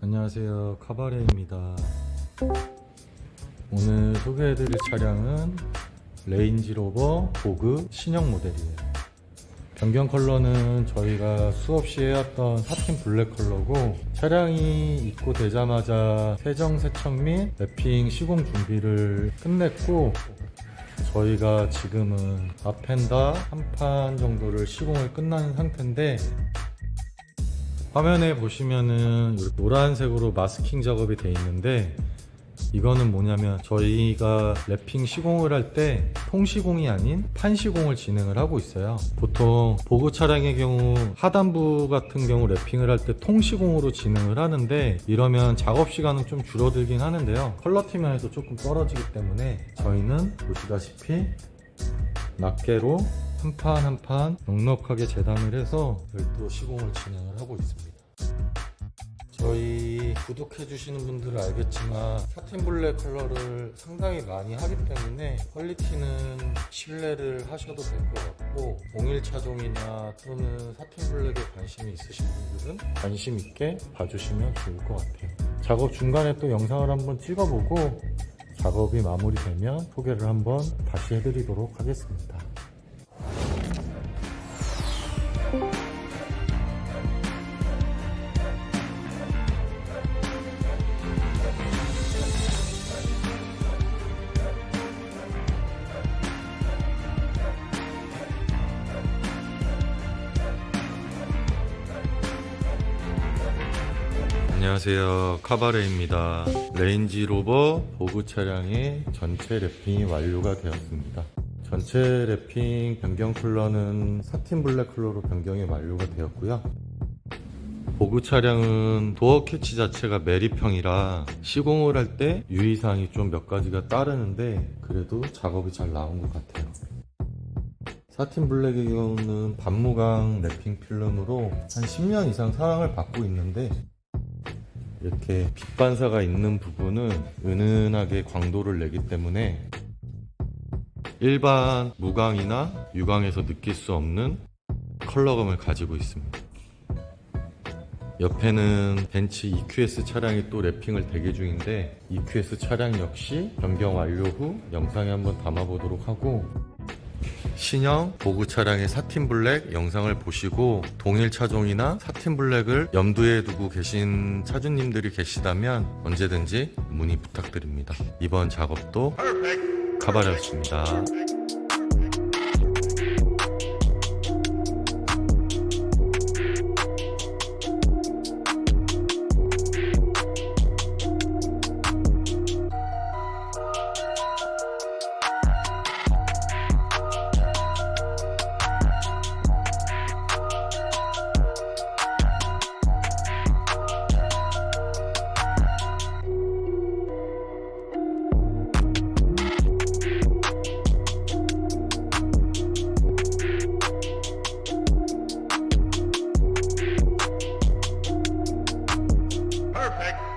안녕하세요. 카바레입니다. 오늘 소개해드릴 차량은 레인지로버 보그 신형 모델이에요. 변경 컬러는 저희가 수없이 해왔던 사틴 블랙 컬러고 차량이 입고 되자마자 세정 세척 및 랩핑 시공 준비를 끝냈고 저희가 지금은 앞펜다 한 판 정도를 시공을 끝난 상태인데 화면에 보시면은 이렇게 노란색으로 마스킹 작업이 돼 있는데 이거는 뭐냐면 저희가 랩핑 시공을 할 때 통시공이 아닌 판시공을 진행을 하고 있어요. 보통 보그 차량의 경우 하단부 같은 경우 랩핑을 할 때 통시공으로 진행을 하는데 이러면 작업 시간은 좀 줄어들긴 하는데요. 컬러 팀면에서 조금 떨어지기 때문에 저희는 보시다시피 낱개로 한 판 한 판 넉넉하게 재단을 해서 별도 시공을 진행을 하고 있습니다. 저희 구독해주시는 분들은 알겠지만 사틴 블랙 컬러를 상당히 많이 하기 때문에 퀄리티는 신뢰를 하셔도 될 것 같고 01 차종이나 또는 사틴 블랙에 관심이 있으신 분들은 관심 있게 봐주시면 좋을 것 같아요. 작업 중간에 또 영상을 한번 찍어보고 작업이 마무리되면 소개를 한번 다시 해드리도록 하겠습니다. 안녕하세요. 카바레입니다. 레인지로버 보그 차량의 전체 랩핑이 완료가 되었습니다. 전체 랩핑 변경 컬러는 사틴 블랙 컬러로 변경이 완료가 되었고요. 보그 차량은 도어 캐치 자체가 메리평이라 시공을 할 때 유의사항이 좀 몇 가지가 따르는데 그래도 작업이 잘 나온 것 같아요. 사틴 블랙의 경우는 반무광 랩핑 필름으로 한 10년 이상 사랑을 받고 있는데 이렇게 빛 반사가 있는 부분은 은은하게 광도를 내기 때문에 일반 무광이나 유광에서 느낄 수 없는 컬러감을 가지고 있습니다. 옆에는 벤츠 EQS 차량이 또 랩핑을 대기 중인데 EQS 차량 역시 변경 완료 후 영상에 한번 담아보도록 하고 신형 보그 차량의 사틴 블랙 영상을 보시고 동일 차종이나 사틴 블랙을 염두에 두고 계신 차주님들이 계시다면 언제든지 문의 부탁드립니다. 이번 작업도 가바렸습니다. Thank you.